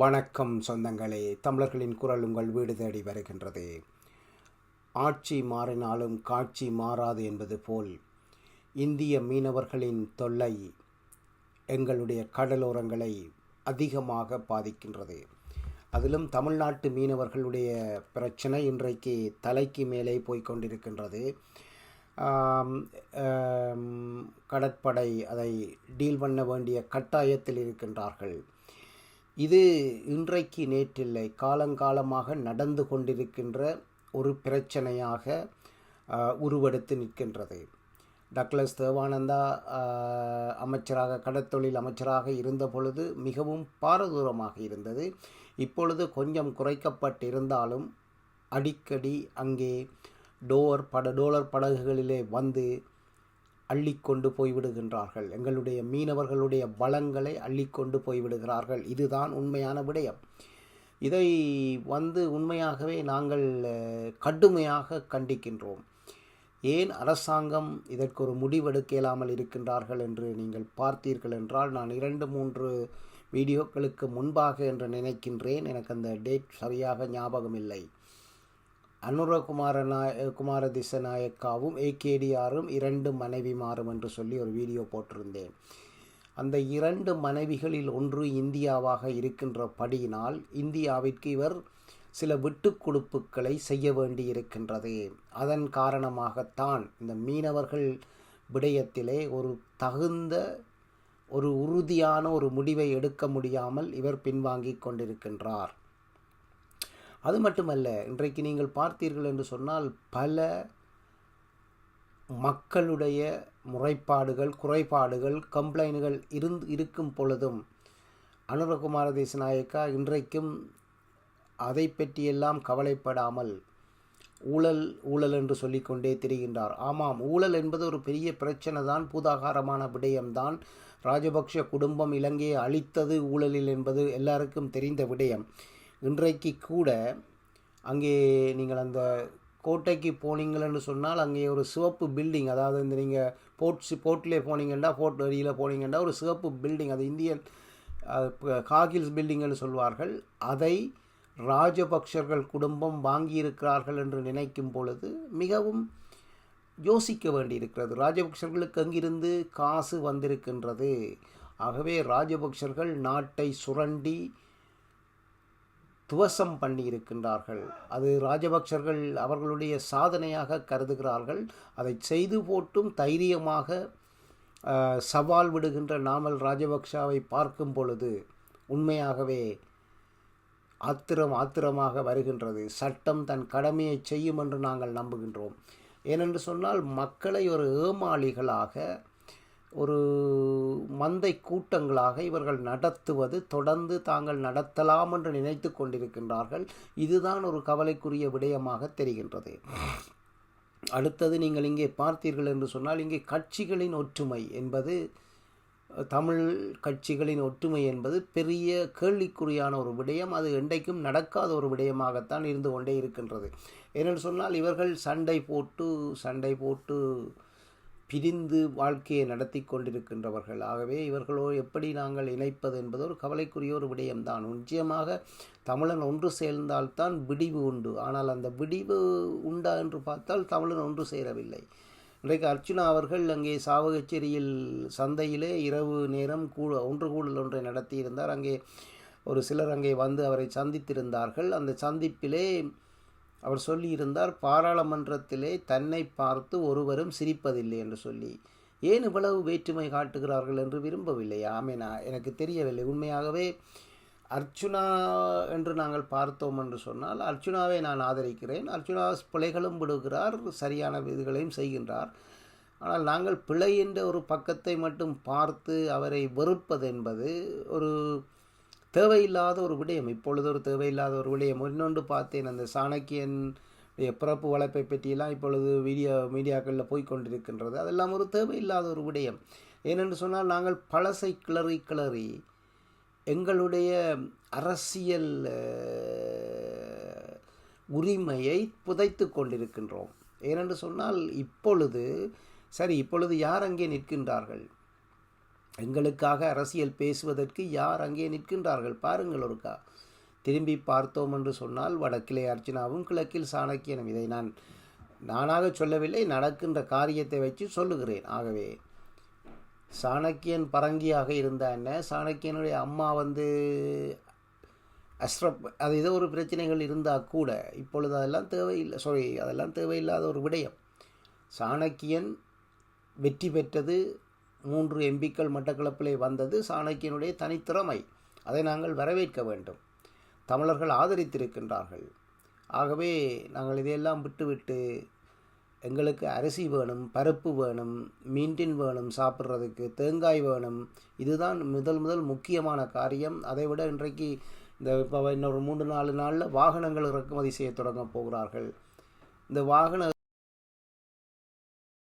வணக்கம் சொந்தங்களே. தமிழர்களின் குரல் உங்கள் வீடு தேடி வருகின்றது. ஆட்சி மாறினாலும் காட்சி மாறாது என்பது போல் இந்திய மீனவர்களின் தொல்லை எங்களுடைய கடலோரங்களை அதிகமாக பாதிக்கின்றது. அதிலும் தமிழ்நாட்டு மீனவர்களுடைய பிரச்சனை இன்றைக்கு தலைக்கு மேலே போய்கொண்டிருக்கின்றது கடற்படை அதை டீல் பண்ண வேண்டிய கட்டாயத்தில் இருக்கின்றார்கள். இது இன்றைக்கு நேற்றில்லை. காலங்காலமாக நடந்து கொண்டிருக்கின்ற ஒரு பிரச்சனையாக உருவெடுத்து நிற்கின்றது. டக்ளஸ் தேவானந்தா அமைச்சராக கடற்தொழில் அமைச்சராக இருந்த பொழுது மிகவும் பாரதூரமாக இருந்தது. இப்பொழுது கொஞ்சம் குறைக்கப்பட்டிருந்தாலும் அடிக்கடி அங்கே டோர் பட டோலர் படகுகளிலே வந்து அள்ளிக்கொண்டு போய்விடுகின்றார்கள். எங்களுடைய மீனவர்களுடைய வளங்களை அள்ளிக்கொண்டு போய்விடுகிறார்கள். இதுதான் உண்மையான விடயம். இதை வந்து உண்மையாகவே நாங்கள் கடுமையாக கண்டிக்கின்றோம். ஏன் அரசாங்கம் இதற்கு ஒரு முடிவெடுக்க இயலாமல் இருக்கின்றார்கள் என்று நீங்கள் பார்த்தீர்கள் என்றால் நான் இரண்டு மூன்று வீடியோக்களுக்கு முன்பாக என்று நினைக்கின்றேன். எனக்கு அந்த டேட் சரியாக ஞாபகம் இல்லை அனுரகுமார நாய குமார திசநாயக்காவும் ஏகேடிஆரும் இரண்டு மனைவிமாரும் என்று சொல்லி ஒரு வீடியோ போட்டிருந்தேன். அந்த இரண்டு மனைவிகளில் ஒன்று இந்தியாவாக இருக்கின்றபடியினால் இந்தியாவிற்கு இவர் சில விட்டுக் கொடுப்புகளை செய்ய வேண்டியிருக்கின்றது. அதன் காரணமாகத்தான் இந்த மீனவர்கள் விடயத்திலே ஒரு தகுந்த ஒரு உறுதியான ஒரு முடிவை எடுக்க முடியாமல் இவர் பின்வாங்கி கொண்டிருக்கின்றார். அது மட்டுமல்ல இன்றைக்கு நீங்கள் பார்த்தீர்கள் என்று சொன்னால் பல மக்களுடைய முறைப்பாடுகள் குறைபாடுகள் கம்ப்ளைண்ட்கள் இருந்து இருக்கும் பொழுதும் அனுரகுமார தேசநாயக்கா இன்றைக்கும் அதை பற்றியெல்லாம் கவலைப்படாமல் ஊழல் ஊழல் என்று சொல்லிக்கொண்டே திரிகின்றார். ஆமாம் ஊழல் என்பது ஒரு பெரிய பிரச்சனை தான் பூதாகாரமான விடயம்தான். ராஜபக்ஷ குடும்பம் இலங்கையை அழித்தது ஊழலில் என்பது எல்லாருக்கும் தெரிந்த விடயம். இன்றைக்கு கூட அங்கே நீங்கள் அந்த கோட்டைக்கு போனீங்களன்னு சொன்னால் அங்கே ஒரு சிவப்பு பில்டிங் அதாவது இந்த நீங்கள் போர்ட்ஸ் போர்ட்லேயே போனீங்கன்னா போர்ட் வரியில் போனீங்கன்னா ஒரு சிவப்பு பில்டிங் அது இந்தியன் காகில்ஸ் பில்டிங்னு சொல்வார்கள். அதை ராஜபக்ஷர்கள் குடும்பம் வாங்கியிருக்கிறார்கள் என்று நினைக்கும் பொழுது மிகவும் யோசிக்க வேண்டியிருக்கிறது. ராஜபக்ஷர்களுக்கு அங்கிருந்து காசு வந்திருக்கின்றது? ஆகவே ராஜபக்ஷர்கள் நாட்டை சுரண்டி துவசம் பண்ணி இருக்கின்றார்கள் அது ராஜபக்சர்கள் அவர்களுடைய சாதனையாக கருதுகிறார்கள். அதை செய்து போட்டும் தைரியமாக சவால் விடுகின்ற நாமல் ராஜபக்ஷாவை பார்க்கும் பொழுது உண்மையாகவே ஆத்திரம் ஆத்திரமாக வருகின்றது. சட்டம் தன் கடமையை செய்யும் என்று நாங்கள் நம்புகின்றோம். ஏனென்று சொன்னால் மக்களை ஒரு ஏமாளிகளாக ஒரு மந்தை கூட்டங்களாக இவர்கள் நடத்துவது தொடர்ந்து தாங்கள் நடத்தலாம் என்று நினைத்து கொண்டிருக்கின்றார்கள். இதுதான் ஒரு கவலைக்குரிய விடயமாக தெரிகின்றது. அடுத்தது நீங்கள் இங்கே பார்த்தீர்கள் என்று சொன்னால் இங்கே கட்சிகளின் ஒற்றுமை என்பது தமிழ் கட்சிகளின் ஒற்றுமை என்பது பெரிய கேள்விக்குறியான ஒரு விடயம். அது என்றைக்கும் நடக்காத ஒரு விடயமாகத்தான் இருந்து கொண்டே இருக்கின்றது. ஏனென்று சொன்னால் இவர்கள் சண்டை போட்டு சண்டை போட்டு பிரிந்து வாழ்க்கையை நடத்தி கொண்டிருக்கின்றவர்கள். ஆகவே இவர்களோ எப்படி நாங்கள் இணைப்பது என்பது ஒரு கவலைக்குரிய ஒரு விடயம்தான். நிச்சயமாக தமிழன் ஒன்று சேர்ந்தால்தான் விடிவு உண்டு. ஆனால் அந்த விடிவு உண்டா என்று பார்த்தால் தமிழன் ஒன்று சேரவில்லை. இன்றைக்கு அர்ச்சுனா அவர்கள் அங்கே சாவகச்சேரியில் சந்தையிலே இரவு நேரம் கூ ஒன்று கூடல் ஒன்றை நடத்தியிருந்தார். அங்கே ஒரு சிலர் அங்கே வந்து அவரை சந்தித்திருந்தார்கள். அந்த சந்திப்பிலே அவர் சொல்லியிருந்தார் பாராளுமன்றத்திலே தன்னை பார்த்து ஒருவரும் சிரிப்பதில்லை என்று சொல்லி. ஏன் இவ்வளவு வேற்றுமை காட்டுகிறார்கள் என்று விரும்பவில்லை? ஆமேனா நான் எனக்கு தெரியவில்லை. உண்மையாகவே அர்ச்சுனா என்று நாங்கள் பார்த்தோம் என்று சொன்னால் அர்ச்சுனாவை நான் ஆதரிக்கிறேன். அர்ச்சுனா பிழைகளும் விடுகிறார் சரியான இதுகளையும் செய்கின்றார். ஆனால் நாங்கள் பிழை என்ற ஒரு பக்கத்தை மட்டும் பார்த்து அவரை வெறுப்பது என்பது ஒரு தேவையில்லாத ஒரு விடயம் இப்பொழுது ஒரு தேவையில்லாத ஒரு விடயம். இன்னொன்று பார்த்தேன் அந்த சாணக்கியன் பிறப்பு வளர்ப்பை பற்றியெல்லாம் இப்பொழுது வீடியோ மீடியாக்களில் போய்கொண்டிருக்கின்றது அதெல்லாம் ஒரு தேவையில்லாத ஒரு விடயம். ஏனென்று சொன்னால் நாங்கள் பழசை கிளறி கிளறி எங்களுடைய அரசியல் உரிமையை புதைத்து கொண்டிருக்கின்றோம். ஏனென்று சொன்னால் இப்பொழுது சரி இப்பொழுது யார் அங்கே நிற்கின்றார்கள்? எங்களுக்காக அரசியல் பேசுவதற்கு யார் அங்கே நிற்கின்றார்கள்? பாருங்கள் ஒருக்கா. திரும்பி பார்த்தோம் என்று சொன்னால் வடக்கிலே அர்ச்சனாவும் கிழக்கில் சாணக்கியனும். இதை நான் நானாக சொல்லவில்லை நடக்கின்ற காரியத்தை வச்சு சொல்லுகிறேன். ஆகவே சாணக்கியன் பரங்கியாக இருந்த என்ன? சாணக்கியனுடைய அம்மா வந்து அஸ்ரப் அது ஏதோ ஒரு பிரச்சனைகள் இருந்தால் கூட இப்பொழுது அதெல்லாம் தேவையில்லை சாரி அதெல்லாம் தேவையில்லாத ஒரு விடயம். சாணக்கியன் வெற்றி பெற்றது மூன்று எம்பிக்கள் மட்டக்களப்பிலே வந்தது சாணக்கியனுடைய தனித்திறமை. அதை நாங்கள் வரவேற்க வேண்டும். தமிழர்கள் ஆதரித்திருக்கின்றார்கள். ஆகவே நாங்கள் இதையெல்லாம் விட்டுவிட்டு எங்களுக்கு அரிசி வேணும் பருப்பு வேணும் மீன்டின் வேணும் சாப்பிட்றதுக்கு தேங்காய் வேணும். இதுதான் முதல் முதல் முக்கியமான காரியம். அதை விட இன்றைக்கு இந்த இப்போ இன்னொரு மூன்று நாலு நாளில் வாகனங்கள் இறக்குமதி செய்ய தொடங்க போகிறார்கள். இந்த வாகன